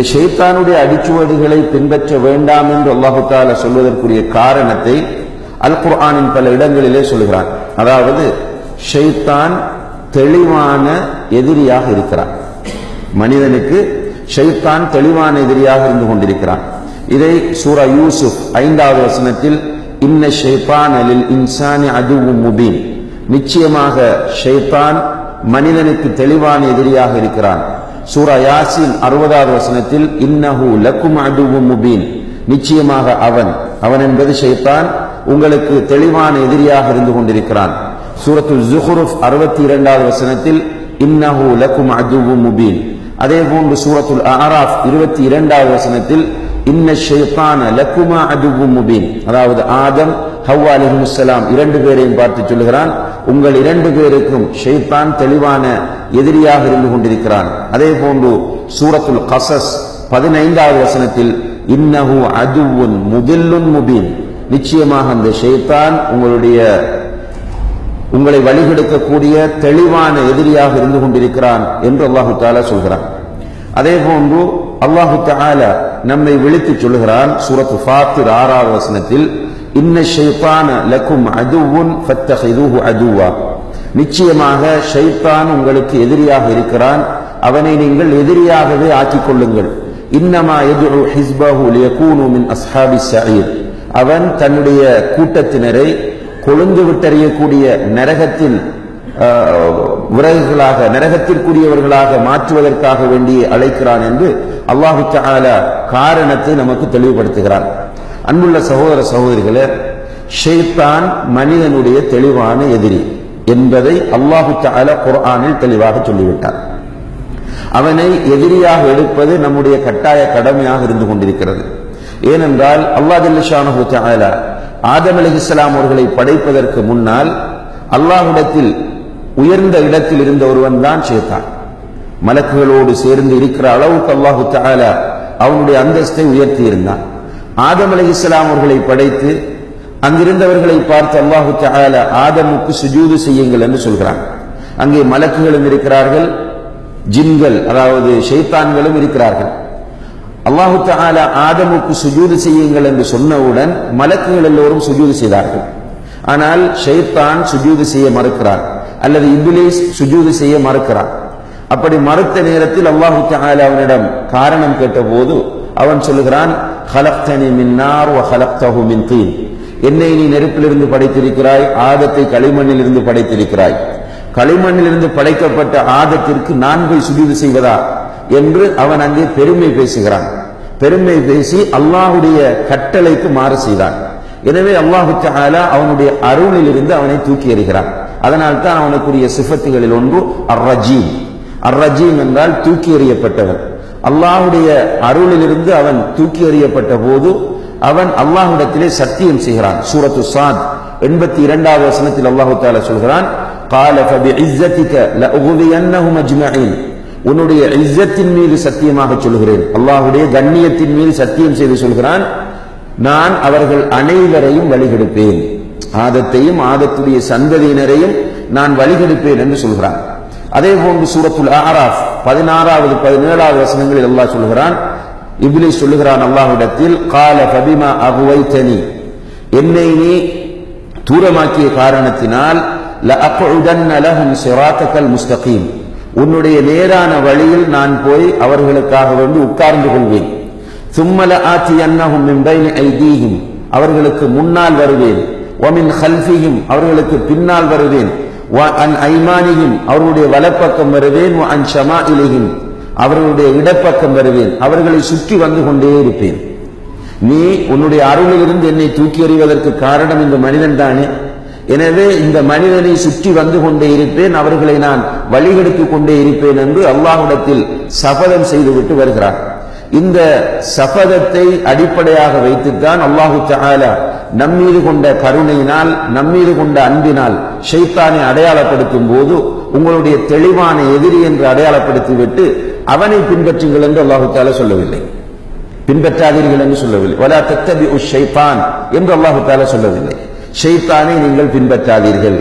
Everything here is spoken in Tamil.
ஷைத்தானுடைய அடிச்சுவடுகளை பின்பற்ற வேண்டாம் என்று அல்லாஹு சொல்வதற்குரிய காரணத்தை அல் குர்ஆனின் பல இடங்களிலே சொல்கிறான். அதாவது ஷைத்தான் தெளிவான எதிரியாக இருக்கிறான். மனிதனுக்கு ஷைத்தான் தெளிவான எதிரியாக இருந்து கொண்டிருக்கிறான். இதை சூரா யூசுப் ஐந்தாவது வசனத்தில் இன்ன ஷைத்தான் அலில் இன்சானி அதுவும் முபீன். நிச்சயமாக ஷைத்தான் மனிதனுக்கு தெளிவான எதிரியாக இருக்கிறான். சூரா யாசின் அறுபதாவது வசனத்தில் இன்னஹு லக்கும் அதுவும் முபீன். நிச்சயமாக அவன் அவன் என்பது ஷைத்தான் உங்களுக்கு தெளிவான எதிரியாக இருந்து கொண்டிருக்கிறான். சூரத்து ஜுஹுருஃப் அறுபத்தி இரண்டாவது வசனத்தில் இன்னஹு லக்கும் அதுவும் முபீன். அதே போன்று சூரத்துல் ஆராஃப் இருபத்தி இரண்டாவது வசனத்தில் இன்ன ஷைத்தான லக்குமா அதுவும் முபீன். அதாவது ஆதம் ஹவ்வா அலிஹுசலாம் இரண்டு பேரையும் பார்த்து சொல்லுகிறான். உங்கள் இரண்டு பேருக்கும் ஷெய்தான் தெளிவான எதிரியாக இருந்து கொண்டிருக்கிறான். அதே போன்று சூரத்துல் கசஸ் பதினைந்தாவது வசனத்தில் இன்னஹு அதுவுன் முதில்லுன் முபீன். நிச்சயமாக அந்த ஷெய்தான் உங்களுடைய உங்களை வழிகெடுக்கக்கூடிய தெளிவான எதிரியாக இருந்து கொண்டிருக்கிறான் என்று அல்லாஹு தாலா சொல்கிறான். அதே போன்று அல்லாஹு தாலா நம்மை விழித்து சொல்லுகிறான் சூரத்து ஃபாத்திர் ஆறாவது வசனத்தில் இன்ன ஷைத்தான லக்கும் அதுவுன் ஃபத்தஹிதுஹு அதுவா. நிச்சயமாக ஷைத்தான் உங்களுக்கு எதிரியாக இருக்கிறான். அவனை நீங்கள் எதிரியாகவே ஆக்கிக் கொள்ளுங்கள் இன்னமா எதுரு ஹிஸ்பஹு லியகூனு மின் அஸ்ஹாபி சயீர் அவன் தன்னுடைய கூட்டத்தினரை கொழுந்து விட்டறியக்கூடிய நரகத்தில் விறகுகளாக நரகத்திற்குரியவர்களாக மாற்றுவதற்காக வேண்டி அழைக்கிறான் என்று அல்லாஹு காரணத்தை நமக்கு தெளிவுபடுத்துகிறான். அன்புள்ள சகோதர சகோதரிகளே ஷெய்தான் மனிதனுடைய தெளிவான எதிரி என்பதை அல்லாஹு தாலா குர்ஆனில் தெளிவாக சொல்லிவிட்டார். அவனை எதிரியாக எடுப்பது நம்முடைய கட்டாய கடமையாக இருந்து கொண்டிருக்கிறது. ஏனென்றால் அல்லா ஜல்லிஷானு தாலா ஆதம் அலி இஸ்லாம் அவர்களை படைப்பதற்கு முன்னால் அல்லாஹ்விடத்தில் உயர்ந்த இடத்தில் இருந்த ஒருவன் தான் சேத்தான் மலக்குகளோடு சேர்ந்து இருக்கிற அளவுக்கு அல்லாஹு தாலா அவனுடைய அந்தஸ்தை உயர்த்தி இருந்தான். ஆதம் அலி இஸ்லாம் அவர்களை படைத்து அங்கிருந்தவர்களை பார்த்து அல்லாஹு ஆதமுக்கு சுஜூது செய்யுங்கள் என்று சொல்கிறான். அங்கே மலக்குகளும் இருக்கிறார்கள் ஜின்கள் அதாவது ஷைத்தான்களும் இருக்கிறார்கள். அல்லாஹு ஆதமுக்கு சுஜூது செய்யுங்கள் என்று சொன்னவுடன் மலக்குகள் எல்லோரும் சுஜூது செய்தார்கள். ஆனால் ஷைத்தான் சுஜூது செய்ய மறுக்கிறார் அல்லது இபிலிஸ் சுஜூது செய்ய மறுக்கிறான் அப்படி மறுத்த நேரத்தில் அல்லாஹு தாலா அவனிடம் காரணம் கேட்டபோது அவன் சொல்லுகிறான் ஹலக்தனி மின்னார் வ ஹலக்தஹு மின் தீன். என்னை நீ நெருப்பிலிருந்து படைத்திருக்கிறாய் ஆதத்தை களிமண்ணில் இருந்து படைத்திருக்கிறாய். களிமண்ணில் இருந்து படைக்கப்பட்ட ஆதத்திற்கு நான் போய் சுதிவு செய்வதா என்று அவன் அங்கே பெருமை பேசுகிறான். பெருமை பேசி அல்லாஹுடைய கட்டளைக்கு மாறு செய்தான். எனவே அல்லாஹு தாலா அவனுடைய அருளில் இருந்து அவனை தூக்கி எறிகிறான். அதனால் தான் அவனுக்குரிய சிஃபத்துகளில் ஒன்று அர்ரஜீம். அர்ரஜீம் என்றால் தூக்கி எறியப்பட்டவன். அல்லாஹுடைய அருளிலிருந்து அவன் தூக்கி எறியப்பட்ட போது அவன் அல்லாஹுடத்திலே சத்தியம் செய்கிறான் சூரத்து சாத் எண்பத்தி இரண்டாவது வசனத்தில் அல்லாஹு தாலா சொல்கிறான் قال فبعزتك لأغوينهم أجمعين உன்னுடைய இஸ்ஸத்தின் மீது சத்தியமாக சொல்கிறேன் அல்லாஹுடைய கண்ணியத்தின் மீது சத்தியம் செய்து சொல்கிறான் நான் அவர்கள் அனைவரையும் வழிகெடுப்பேன் ஆதத்தையும் ஆதத்துடைய சந்ததியினரையும் நான் வழிகெடுப்பேன் என்று சொல்கிறான் அதே போன்று சூரத்துல் ஆராஃப் பதினாறாவது பதினேழாவது வசனங்களில் அல்லாஹ் சொல்கிறான் இப்லி சொல்லுகிறான் அல்லாஹ்விடத்தில் கால பபிமா அகுவை தனி என்னை நீ தூரமாக்கிய காரணத்தினால் முஸ்தகீம். உன்னுடைய நேரான வழியில் நான் போய் அவர்களுக்காக வந்து உட்கார்ந்து கொள்வேன். சும்மல ஆத்தி அன்னஹும் மிம்பைன் ஐதீஹிம். அவர்களுக்கு முன்னால் வருவேன். ஒமின் ஹல்ஃபிஹிம். அவர்களுக்கு பின்னால் வருவேன். அன் ஐமானியும் அவர்களுடைய வலப்பக்கம் வருவேன் அன் ஷமா இலிஹிம் அவர்களுடைய இடப்பக்கம் வருவேன் அவர்களை சுற்றி வந்து கொண்டே இருப்பேன். நீ உன்னுடைய அருளிலிருந்து என்னை தூக்கி எறிவதற்கு காரணம் இந்த மனிதன் தானே? எனவே இந்த மனிதனை சுற்றி வந்து கொண்டே இருப்பேன் அவர்களை நான் வழிகெடுத்துக் கொண்டே இருப்பேன் என்று அல்லாஹிடத்தில் சபதம் செய்துவிட்டு வருகிறார் இந்த சபதத்தை அடிப்படையாக வைத்துத்தான் அல்லாஹு தாலா நம்மீது கொண்ட கருணையினால் நம்மீது கொண்ட அன்பினால் ஷைத்தானை அடையாளப்படுத்தும் போது உங்களுடைய தெளிவான எதிரி என்று அடையாளப்படுத்திவிட்டு அவனை பின்பற்றுங்கள் என்று அல்லாஹு சொல்லவில்லை. பின்பற்றாதீர்கள் என்று சொல்லவில்லை. வலா தத்தபி ஷைத்தான் என்று அல்லாஹு சொல்லவில்லை. ஷைத்தானை நீங்கள் பின்பற்றாதீர்கள்.